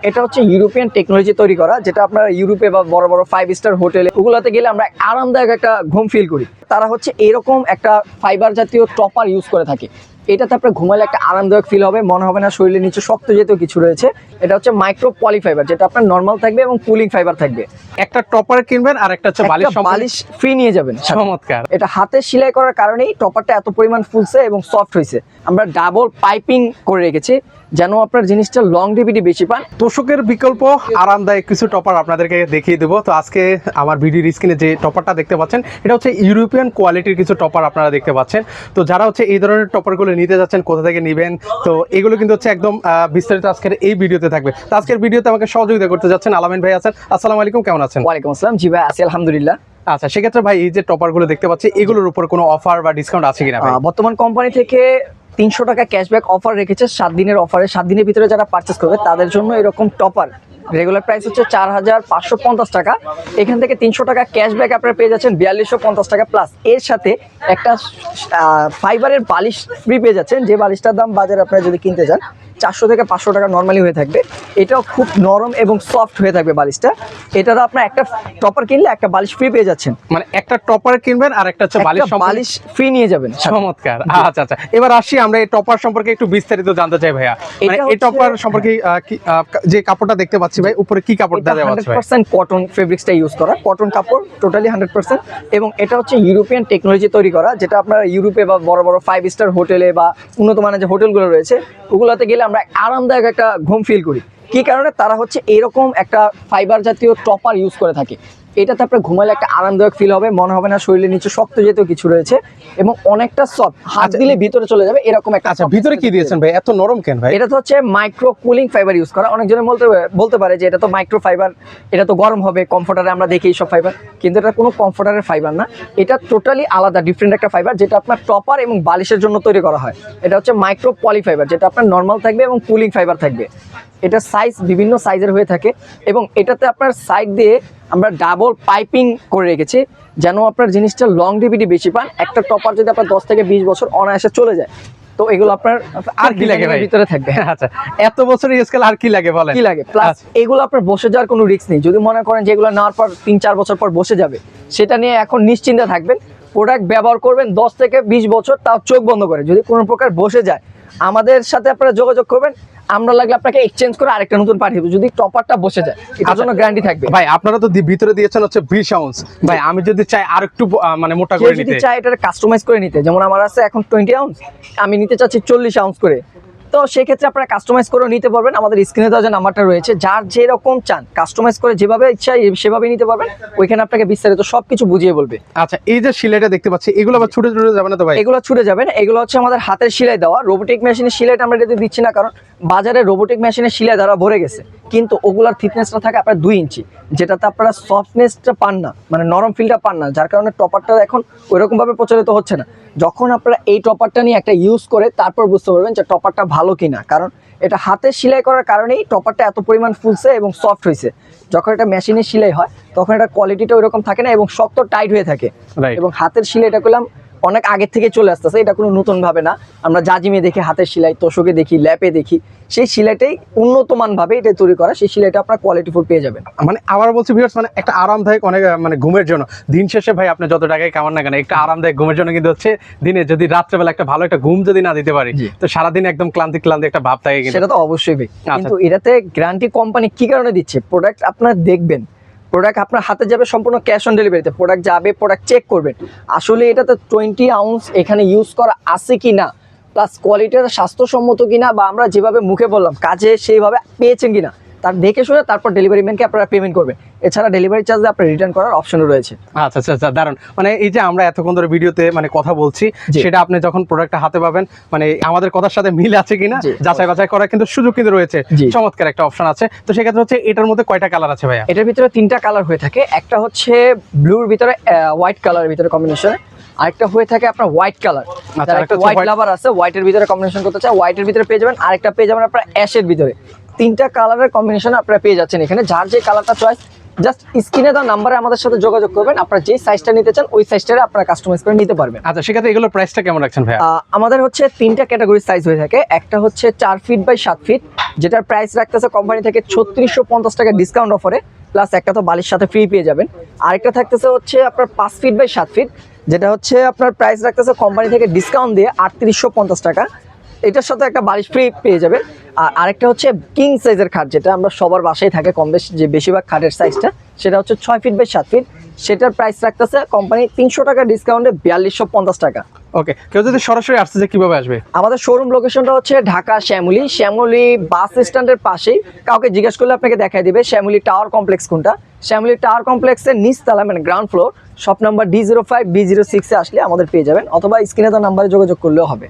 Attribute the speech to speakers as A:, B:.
A: এটা হচ্ছে European technology তৈরি করা যেটা আপনারা ইউরোপে বা বড় বড় ফাইভ স্টার হোটেলে ওগুলোতে গেলে আমরা আরামদায়ক একটা ঘুম ফিল করি। তারা হচ্ছে এরকম একটা ফাইবার জাতীয় টপার ইউজ করে থাকে। এটাতে আপনার ঘুমালে একটা আরামদায়ক ফিল হবে মনে হবে না শরীরের নিচে শক্ত জাতীয় কিছু রয়েছে। এটা হচ্ছে মাইক্রো পলি ফাইবার যেটা আপনার নর্মাল থাকবে এবং কুলিং ফাইবার থাকবে।
B: একটা টপার কিনবেন আর একটা হচ্ছে বালিশ
A: বালিশ ফ্রি নিয়ে যাবেন।
B: চমৎকার।
A: এটা হাতে সেলাই করার কারণেই টপারটা এত পরিমাণ ফুলছে এবং সফট হয়েছে আমরা ডাবল পাইপিং করে রেখেছি। যেন আপনার জিনিসটা লং ডিভিডি বেশি পান।
B: তোষকের বিকল্প আরামদায়ক কিছু টপার আপনাদেরকে দেখিয়ে দেবো। তো আজকে আমার ভিডিওর স্ক্রিনে যে টপারটা দেখতে পাচ্ছেন এটা হচ্ছে ইউরোপিয়ান কোয়ালিটির কিছু টপার আপনারা দেখতে পাচ্ছেন। তো যারা হচ্ছে এই ধরনের টপারগুলো নিতে যাচ্ছেন কোথা থেকে নেবেন? তো এগুলো কিন্তু হচ্ছে একদম বিস্তারিত আজকের এই ভিডিওতে থাকবে। তো আজকের ভিডিওতে আমাকে সহযোগিতা করতে যাচ্ছেন আলামিন ভাই আছেন। আসসালামু আলাইকুম কেমন আছেন?
A: ওয়ালাইকুম আসসালাম জি ভাই আছি আলহামদুলিল্লাহ।
B: আচ্ছা সেক্ষেত্রে ভাই এই যে টপারগুলো দেখতে পাচ্ছি এগুলোর উপর কোনো অফার বা ডিসকাউন্ট আছে কিনা
A: বর্তমান কোম্পানি থেকে তিনশো টাকা ক্যাশব্যাক অফার রেখেছে, সাত দিনের অফারে সাত দিনের ভিতরে যারা পারচেস করবে, তাদের জন্য এরকম টপার রেগুলার প্রাইস হচ্ছে চার হাজার পাঁচশো পঞ্চাশ টাকা। এখান থেকে তিনশো টাকা ক্যাশব্যাক আপনারা পেয়ে যাচ্ছেন বিয়াল্লিশশো পঞ্চাশ টাকা প্লাস এর সাথে একটা ফাইবারের বালিশ ফ্রি পেয়ে যাচ্ছেন। যে বালিশটার দাম বাজারে আপনারা যদি কিনতে যান চারশো থেকে পাঁচশো টাকা নর্মালি হয়ে থাকবে। এটাও খুব নরম এবং সফট হয়ে থাকবে বালিশটা। এটারও আপনার একটা টপার কিনলে একটা বালিশ ফ্রি পেয়ে যাচ্ছেন।
B: মানে একটা টপার কিনবেন আর একটা হচ্ছে বালিশ
A: বালিশ ফ্রি নিয়ে যাবেন।
B: চমৎকার। আচ্ছা আচ্ছা। এবার আসি আমরা এই টপার সম্পর্কে একটু বিস্তারিত জানতে চাই ভাইয়া। মানে এই টপার সম্পর্কে যে কাপড়টা দেখতে পাচ্ছি ভাই উপরে কি কাপড় দেওয়া আছে
A: হান্ড্রেড
B: ভাই
A: পার্সেন্ট কটন ফেব্রিক্সটা ইউজ করা। কটন কাপড় টোটালি হান্ড্রেড পার্সেন্ট এবং এটা হচ্ছে ইউরোপিয়ান টেকনোলজি তৈরি করা যেটা আপনার ইউরোপে বা বড় বড় ফাইভ স্টার হোটেলে বা উন্নত মানের যে হোটেলগুলো রয়েছে ওগুলোতে গেলে আমরা আরামদায়ক একটা ঘুম ফিল করি। কি কারণে? তারা হচ্ছে এরকম একটা ফাইবার জাতীয় টপার ইউজ করে থাকে। এটাতে আপনার ঘুমালে একটা আরামদায়ক ফিল হবে মনে হবে না শরীরের নিচে শক্ত জাতীয় কিছু রয়েছে এবং অনেকটা সফট হাত
B: আচ্ছা,
A: দিলে ভিতরে চলে যাবে এরকম একটা
B: আচ্ছা ভিতরে কি দিয়েছেন ভাই? এত নরম কেন ভাই?
A: এটা তো হচ্ছে মাইক্রো কুলিং ফাইবার ইউজ করা। অনেকজনে বলতে বলতে পারে যে এটা তো মাইক্রো ফাইবার এটা তো গরম হবে কমফোর্টারে আমরা দেখি সব ফাইবার কিন্তু এটা কোনো কমফোর্টারের ফাইবার না। এটা টোটালি আলাদা ডিফারেন্ট একটা ফাইবার যেটা আপনার টপার এবং বালিশের জন্য তৈরি করা হয়। এটা হচ্ছে মাইক্রো পলি ফাইবার যেটা আপনার নর্মাল থাকবে এবং কুলিং ফাইবার থাকবে। এটা সাইজ বিভিন্ন সাইজের হয়ে থাকে এবং এটাতে আপনার সাইড দিয়ে আমরা ডাবল পাইপিং করে রেখেছি যেন আপনার জিনিসটা লং ডিভিডি বেশি পান। একটা টপার যদি আপনার দশ থেকে বিশ বছর অনায়াসে চলে যায় তো এগুলো আপনার
B: আর কি লাগে
A: ভিতরে থাকবে।
B: আচ্ছা এত বছর স্কেল আর কি লাগে বলেন?
A: কি লাগে? প্লাস
B: আচ্ছা।
A: এগুলো আপনার বসে যাওয়ার কোনো রিস্ক নেই। যদি মনে করেন যে এগুলো নেওয়ার পর তিন চার বছর পর বসে যাবে সেটা নিয়ে এখন নিশ্চিন্তে থাকবেন। প্রোডাক্ট ব্যবহার করবেন দশ থেকে বিশ বছর তাও চোখ বন্ধ করে। যদি কোনো প্রকার বসে যায় আমাদের সাথে আপনারা যোগাযোগ করবেন। আমরা লাগলে আপনাকে এক্সচেঞ্জ করে আরেকটা নতুন পাঠিয়ে দেবো যদি টপারটা বসে যায় এটার জন্য গ্যারান্টি থাকবে।
B: ভাই আপনারা তো ভিতরে দিয়েছেন হচ্ছে বিশ আউন্স ভাই আমি যদি চাই আর একটু মানে মোটা করে
A: যদি
B: নিতে।
A: চাই এটা কাস্টমাইজ করে নিতে যেমন আমার আছে এখন টোয়েন্টি আউন্স আমি নিতে চাচ্ছি চল্লিশ আউন্স করে। তো সেক্ষেত্রে আপনারা কাস্টমাইজ করেও নিতে পারবেন। আমাদের স্ক্রিনে দেওয়া যে নাম্বারটা রয়েছে যার যেরকম চান কাস্টমাইজ করে যেভাবে ইচ্ছা সেভাবে নিতে পারবেন। ওইখানে আপনাকে বিস্তারিত সব কিছু বুঝিয়ে বলবে।
B: আচ্ছা এই যে সিলাইটা দেখতে পাচ্ছি এগুলো আবার ছুটে ছুটে যাবে না তো ভাই?
A: এগুলো ছুটে যাবেন এগুলো হচ্ছে আমাদের হাতের সেলাই দেওয়া। রোবোটিক মেশিনের সেলাইটা আমরা এটাতে দিচ্ছি না কারণ বাজারে রোবোটিক মেশিনের সেলাই দ্বারা ভরে গেছে। কিন্তু ওগুলার থিকনেসটা থাকে আপনার দুই ইঞ্চি। যেটাতে আপনারা সফটনেসটা পান না মানে নরম ফিলটা পান না যার কারণে টপারটা এখন ওইরকমভাবে প্রচলিত হচ্ছে না। যখন আপনারা এই টপারটা নিয়ে একটা ইউজ করে তারপর বুঝতে পারবেন যে টপারটা ভালো কিনা। কারণ এটা হাতে সেলাই করার কারণেই টপারটা এত পরিমাণ ফুলছে এবং সফট হয়েছে যখন এটা মেশিনে সেলাই হয় তখন এটা কোয়ালিটিটা ওইরকম থাকে না এবং শক্ত টাইট হয়ে থাকে. এবং হাতের সেলাইটা করলাম অনেক আগের থেকে চলে আসতেছে এটা কোনো নতুন ভাবে না। আমরা জাজিমে দেখি হাতের সেলাই তোষকে দেখি ল্যাপে দেখি। সেই সেলাইটাই উন্নত মান ভাবে এটা তৈরি করা সেই সেলাইটা আপনার কোয়ালিটি ফুল পেয়ে যাবেন।
B: মানে আবার বলছি ভিউয়ার্স মানে একটা আরামদায়ক অনেক মানে ঘুমের জন্য। দিন শেষে ভাই আপনি যত টাকায় কামান না কেন একটা আরামদায়ক ঘুমের জন্য কিন্তু হচ্ছে দিনে যদি রাত্রেবেলা একটা ভালো একটা ঘুম যদি না দিতে পারি। তো সারাদিন একদম ক্লান্তি ক্লান্তি একটা ভাব থাকে
A: সেটা তো অবশ্যই
B: আচ্ছা।
A: কিন্তু এটাতে গ্যারান্টি কোম্পানি কি কারণে দিচ্ছে? প্রোডাক্ট আপনার দেখবেন। প্রোডাক্ট আপনার হাতে যাবে সম্পূর্ণ ক্যাশ অন ডেলিভারিতে প্রোডাক্ট যাবে প্রোডাক্ট চেক করবেন। আসলে এটাতে টোয়েন্টি আউন্স এখানে ইউজ করা আছে কি না প্লাস কোয়ালিটিটা স্বাস্থ্যসম্মত কিনা, বা আমরা যেভাবে মুখে বললাম, কাজে সেইভাবে পেয়েছেন কিনা তার দেখে শুনে তারপর ডেলিভারি ম্যানকে আপনারা পেমেন্ট করবেন। এছাড়া ডেলিভারি চার্জ আপনার রিটার্ন করার অপশনও রয়েছে।
B: আচ্ছা আচ্ছা আচ্ছা দারুণ মানে এই যে আমরা এতক্ষণ ধরে ভিডিওতে মানে কথা বলছি সেটা আপনি যখন প্রোডাক্টটা হাতে পাবেন মানে আমাদের কথার সাথে মিল আছে কিনা। যাচাই বাছাই করার কিন্তু সুযোগ কিন্তু রয়েছে। চমৎকার একটা অপশন আছে। তো সেক্ষেত্রে হচ্ছে এটার মধ্যে কয়টা কালার আছে ভাইয়া?
A: এটার ভিতরে তিনটা কালার হয়ে থাকে। একটা হচ্ছে ব্লুর ভিতরে হোয়াইট কালারের ভিতরে কম্বিনেশন আরেকটা হয়ে থাকে আপনার হোয়াইট কালার হোয়াইট লাভার আছে হোয়াইটের ভিতরে কম্বিনেশন করতে চায় হোয়াইটের ভিতরে পেয়ে যাবেন। আরেকটা পেয়ে যাবেন আপনার অ্যাশের ভিতরে। তিনটা কালারের কম্বিনেশন আপনারা পেয়ে যাচ্ছেন এখানে। যার যে কালারটা চয়েস জাস্ট স্ক্রিনে দেওয়া নাম্বারে আমাদের সাথে যোগাযোগ করবেন। আপনারা যে সাইজটা নিতে চান ওই সাইজটা আপনারা কাস্টমাইজ করে নিতে পারবেন।
B: আচ্ছা সেক্ষেত্রে এগুলোর প্রাইসটা কেমন রাখছেন
A: আহ, আমাদের হচ্ছে তিনটা ক্যাটাগরি সাইজ হয়ে থাকে। একটা হচ্ছে চার ফিট বাই সাত ফিট যেটার প্রাইস রাখতেছে কোম্পানি থেকে ছত্রিশশো পঞ্চাশ টাকা ডিসকাউন্ট অফারে প্লাস একটা তো বালির সাথে ফ্রি পেয়ে যাবেন। আরেকটা থাকতেছে হচ্ছে আপনার পাঁচ ফিট বাই সাত ফিট যেটা হচ্ছে আপনার প্রাইস রাখতেছে কোম্পানি থেকে ডিসকাউন্ট দিয়ে আটত্রিশশো পঞ্চাশ টাকা। এটার সাথে একটা বালিশ ফ্রি পেয়ে যাবে আর আরেকটা হচ্ছে কিং সাইজের খাট যেটা আমরা সবার বাসায় থাকে কম বেশি যে বেশিরভাগ খাটের সাইজটা সেটা হচ্ছে ছয় ফিট বাই সাত ফিট সেটার প্রাইস রাখতেছে কোম্পানি তিনশো টাকা ডিসকাউন্টে বিয়াল্লিশশো পঞ্চাশ টাকা।
B: ওকে কেউ যদি সরাসরি আসতে যে কীভাবে আসবে?
A: আমাদের শোরুম লোকেশনটা হচ্ছে ঢাকা শ্যামলী। শ্যামলী বাস স্ট্যান্ডের পাশেই। কাউকে জিজ্ঞেস করলে আপনাকে দেখাই দিবে শ্যামলী টাওয়ার কমপ্লেক্স কোনটা। শ্যামলি টাওয়ার কমপ্লেক্সের নিচতলা মানে ground floor shop number D zero five B zero সিক্সে আসলে আমাদের পেয়ে যাবেন অথবা স্ক্রিনে তার নাম্বারে যোগাযোগ করলেও হবে।